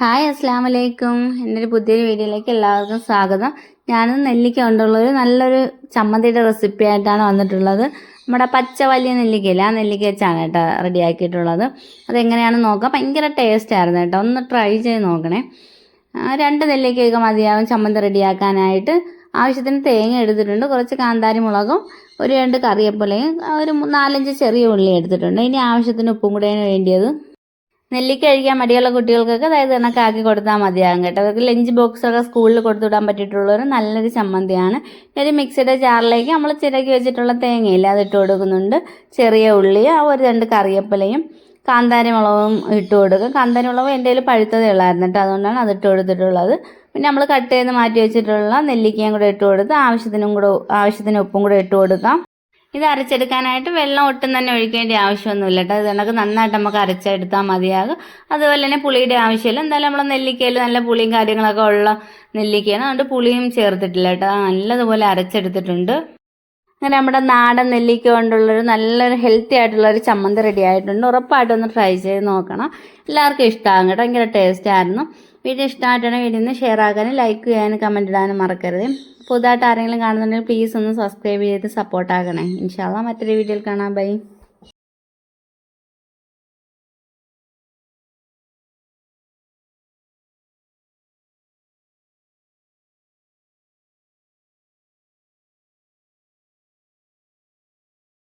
Hi അസ്സാം വലൈക്കും എന്റെ ഒരു പുതിയൊരു വീഡിയോയിലേക്ക് എല്ലാവർക്കും സ്വാഗതം. ഞാൻ നെല്ലിക്ക കൊണ്ടുള്ള ഒരു നല്ലൊരു ചമ്മന്തിയുടെ റെസിപ്പി ആയിട്ടാണ് വന്നിട്ടുള്ളത്. നമ്മുടെ പച്ച വലിയ നെല്ലിക്കയില്ല ആ നെല്ലിക്ക വെച്ചാണ് കേട്ടോ റെഡിയാക്കിയിട്ടുള്ളത്. അതെങ്ങനെയാണെന്ന് നോക്കാം. ഭയങ്കര ടേസ്റ്റ് ആയിരുന്നു കേട്ടോ. ഒന്ന് ട്രൈ ചെയ്ത് നോക്കണേ. രണ്ട് നെല്ലിക്കയൊക്കെ മതിയാവും ചമ്മന്തി റെഡിയാക്കാനായിട്ട്. ആവശ്യത്തിന് തേങ്ങ എടുത്തിട്ടുണ്ട്. കുറച്ച് കാന്താരി മുളകും ഒരു രണ്ട് കറിവേപ്പിലയും ഒരു നാലഞ്ച് ചെറിയ ഉള്ളി എടുത്തിട്ടുണ്ട്. ഇനി ആവശ്യത്തിന് ഉപ്പും കൂടെയാണ് വേണ്ടിയത്. നെല്ലിക്ക കഴിക്കാൻ മടിയുള്ള കുട്ടികൾക്കൊക്കെ അതായത് കണക്കാക്കി കൊടുത്താൽ മതിയാകും കേട്ടോ. അവർക്ക് ലഞ്ച് ബോക്സൊക്കെ സ്കൂളിൽ കൊടുത്തുവിടാൻ പറ്റിയിട്ടുള്ള ഒരു നല്ലൊരു ചമ്മന്തിയാണ്. ഒരു മിക്സിയുടെ ജാറിലേക്ക് നമ്മൾ ചിരക്കി വെച്ചിട്ടുള്ള തേങ്ങയില്ല ഇട്ട് കൊടുക്കുന്നുണ്ട്. ചെറിയ ഉള്ളി ആ ഒരു രണ്ട് കറിയപ്പലയും കാന്താരി മുളകും ഇട്ട് കൊടുക്കും. കാന്താരി മുളകും എന്റെ കയ്യിൽ പഴുത്തതേ ഉള്ളായിരുന്നു കേട്ടോ അതുകൊണ്ടാണ് അതിട്ട് കൊടുത്തിട്ടുള്ളത്. പിന്നെ നമ്മൾ കട്ട് ചെയ്ത് മാറ്റി വെച്ചിട്ടുള്ള നെല്ലിക്കയും കൂടെ ഇട്ട് കൊടുത്ത് ആവശ്യത്തിനും കൂടെ ആവശ്യത്തിന് ഉപ്പും കൂടെ ഇട്ട് കൊടുക്കാം. ഇത് അരച്ചെടുക്കാനായിട്ട് വെള്ളം ഒട്ടും തന്നെ ഒഴിക്കേണ്ട ആവശ്യമൊന്നുമില്ല കേട്ടോ. ഇത് കണക്ക് നന്നായിട്ട് നമുക്ക് അരച്ചെടുത്താൽ മതിയാകും. അതുപോലെ തന്നെ പുളിയുടെ ആവശ്യമില്ല. എന്തായാലും നമ്മൾ നെല്ലിക്കയിൽ നല്ല പുളിയും കാര്യങ്ങളൊക്കെ ഉള്ള നെല്ലിക്കയാണ്. അതുകൊണ്ട് പുളിയും ചേർത്തിട്ടില്ല കേട്ടോ. നല്ലതുപോലെ അരച്ചെടുത്തിട്ടുണ്ട്. അങ്ങനെ നമ്മുടെ നാടൻ നെല്ലിക്ക കൊണ്ടുള്ളൊരു നല്ലൊരു ഹെൽത്തി ആയിട്ടുള്ളൊരു ചമ്മന്തി റെഡി ആയിട്ടുണ്ട്. ഉറപ്പായിട്ടൊന്ന് ട്രൈ ചെയ്ത് നോക്കണം. എല്ലാവർക്കും ഇഷ്ടമാകും കേട്ടോ. ഭയങ്കര ടേസ്റ്റ് ആയിരുന്നു. വീഡിയോ ഇഷ്ടമായിട്ടാണ് വീഡിയോ ഒന്ന് ഷെയർ ആക്കാനും ലൈക്ക് ചെയ്യാനും കമന്റ് ഇടാനും മറക്കരുത്. പുതുതായിട്ട് ആരെങ്കിലും കാണുന്നുണ്ടെങ്കിൽ പ്ലീസ് ഒന്ന് സബ്സ്ക്രൈബ് ചെയ്ത് സപ്പോർട്ട് ആക്കണേ. ഇൻഷാല്ല മറ്റൊരു വീഡിയോയിൽ കാണാം. ബൈ